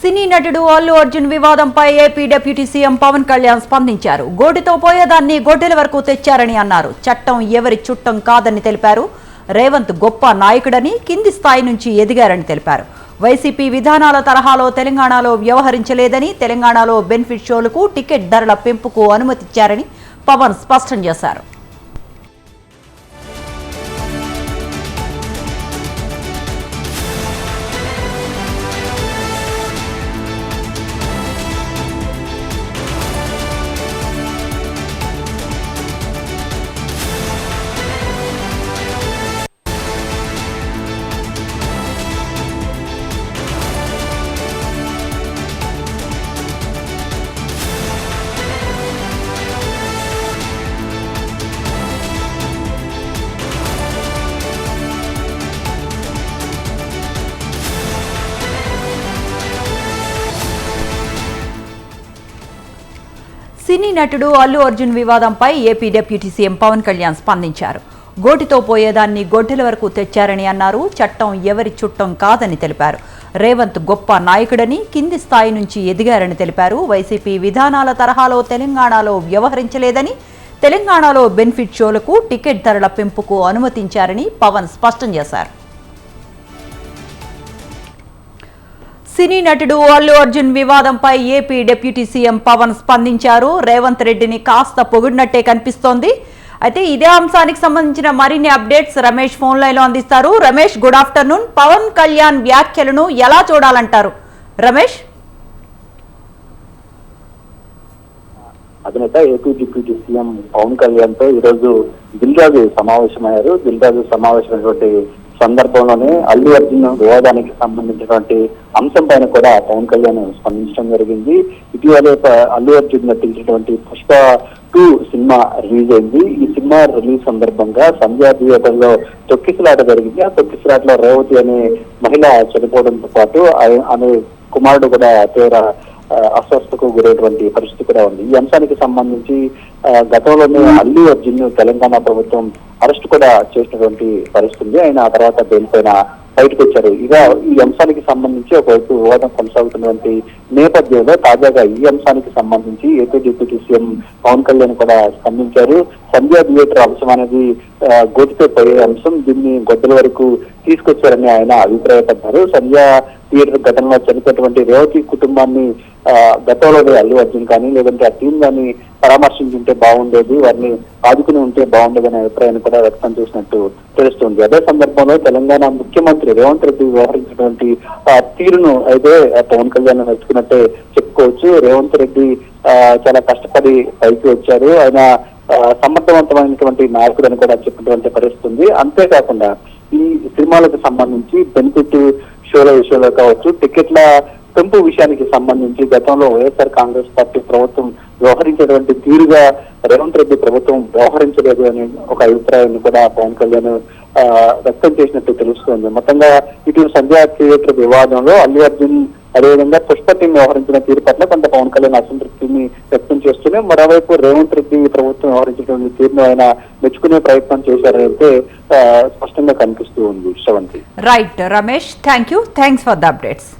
సినీ నటుడు అల్లు అర్జున్ వివాదంపై AP deputy CM Pawan Kalyan స్పందించారు. గోటితో పోయేదాన్ని గొడ్డెల వరకు తెచ్చారని అన్నారు. చట్టం ఎవరి చుట్టం కాదని తెలిపారు. రేవంత్ గొప్ప నాయకుడని కింది స్థాయి నుంచి ఎదిగారని తెలిపారు. వైసీపీ విధానాల తరహాలో తెలంగాణలో వ్యవహరించలేదని తెలంగాణలో బెనిఫిట్ షోలకు టికెట్ ధరల పెంపుకు అనుమతిచ్చారని పవన్ స్పష్టం చేశారు. సినీ నటుడు అల్లు అర్జున్ వివాదంపై AP deputy CM Pawan Kalyan స్పందించారు. గోటితో పోయేదాన్ని గొడ్డెల వరకు తెచ్చారని అన్నారు. చట్టం ఎవరి చుట్టం కాదని తెలిపారు. రేవంత్ గొప్ప నాయకుడని కింది స్థాయి నుంచి ఎదిగారని తెలిపారు. వైసీపీ విధానాల తరహాలో తెలంగాణలో వ్యవహరించలేదని తెలంగాణలో బెనిఫిట్ షోలకు టికెట్ ధరల పెంపుకు అనుమతించారని పవన్ స్పష్టం చేశారు. సినీ నటుడు అల్లు అర్జున్ వివాదంపై ఏపీ డిప్యూటీ సీఎం పవన్ స్పందించారు. రేవంత్ రెడ్డిని కాస్త పొగిడినట్టే కనిపిస్తోంది. అయితే ఇదే అంశానికి సంబంధించిన మరిన్ని అప్డేట్స్ రమేష్ ఫోన్ లైన్లో అందిస్తారు. రమేష్ గుడ్ ఆఫ్టర్నూన్ పవన్ కళ్యాణ్ వ్యాఖ్యలను ఎలా చూడాలంటారు? రమేష్? అధినేత ఏపీ డిప్యూటీ సీఎం పవన్ కళ్యాణ్తో ఈరోజు దిల్రాజు సమావేశమయ్యారు. దిల్రాజు సమావేశమైనటువంటి సందర్భంలోనే అల్లు అర్జున్ వివాదానికి సంబంధించినటువంటి అంశం పైన కూడా పవన్ కళ్యాణ్ స్పందించడం జరిగింది. ఇటీవలే అల్లు అర్జున్ నటించినటువంటి పుష్ప టూ సినిమా రిలీజ్ అయింది. ఈ సినిమా రిలీజ్ సందర్భంగా సంధ్యా థియేటర్లో తొక్కిసలాట జరిగింది. ఆ తొక్కిసలాటలో రేవతి అనే మహిళ చనిపోవడంతో పాటు అనే ఆమె కుమారుడు కూడా తీవ్ర అస్వస్థకు గురైనటువంటి పరిస్థితి కూడా ఉంది. ఈ అంశానికి సంబంధించి గతంలోనే అల్లు అర్జున్ తెలంగాణ ప్రభుత్వం అరెస్ట్ కూడా చేసినటువంటి పరిస్థితి ఉంది. ఆయన ఆ తర్వాత బెయిల్ పైన బయటకు వచ్చారు. ఇక ఈ అంశానికి సంబంధించి ఒకవైపు వివాదం కొనసాగుతున్నటువంటి నేపథ్యంలో తాజాగా ఈ అంశానికి సంబంధించి AP deputy CM Pawan Kalyan కూడా స్పందించారు. సంధ్యా థియేటర్ అంశం అనేది ఆ, పోయే అంశం. దీన్ని గొడ్డల వరకు తీసుకొచ్చారని ఆయన అభిప్రాయపడ్డారు. సంధ్యా థియేటర్ ఘటనలో చనిపోయినటువంటి రేవతి కుటుంబాన్ని ఆ, గతంలోనే అల్లు అర్జున్ కానీ లేదంటే ఆ టీం కానీ పరామర్శించుంటే బాగుండేది వారిని ఆదుకుని ఉంటే బాగుండేదనే అభిప్రాయాన్ని కూడా వ్యక్తం చేసినట్టు తెలుస్తుంది. అదే సందర్భంలో తెలంగాణ ముఖ్యమంత్రి రేవంత్ రెడ్డి వ్యవహరించినటువంటి ఆ, తీరును అయితే పవన్ కళ్యాణ్ మెచ్చుకున్నట్టే చెప్పుకోవచ్చు. రేవంత్ రెడ్డి ఆ, చాలా కష్టపడి పైకి వచ్చారు. ఆయన ఆ, సమర్థవంతమైనటువంటి నాయకుడు అని కూడా చెప్పినటువంటి పరిస్థితి ఉంది. అంతేకాకుండా ఈ సినిమాలకు సంబంధించి బెనిఫిట్ షోల విషయంలో కావచ్చు టికెట్ల పెంపు విషయానికి సంబంధించి గతంలో వైఎస్ఆర్ కాంగ్రెస్ పార్టీ ప్రభుత్వం వ్యవహరించేటువంటి తీరుగా రేవంత్ రెడ్డి ప్రభుత్వం వ్యవహరించలేదు అనే ఒక అభిప్రాయాన్ని కూడా పవన్ కళ్యాణ్ ఆ, వ్యక్తం చేసినట్టు తెలుస్తోంది. మొత్తంగా ఇటు సంధ్యా థియేటర్ వివాదంలో అల్లు అర్జున్ అదేవిధంగా పుష్ప టీం వ్యవహరించిన తీరు పట్ల కొంత పవన్ కళ్యాణ్ అసంతృప్తిని వ్యక్తం చేస్తూనే మరోవైపు రేవంత్ రెడ్డి ప్రభుత్వం వ్యవహరించినటువంటి తీరును ఆయన మెచ్చుకునే ప్రయత్నం చేశారైతే స్పష్టంగా కనిపిస్తూ ఉంది. Sravanthi right Ramesh thank you thanks for the updates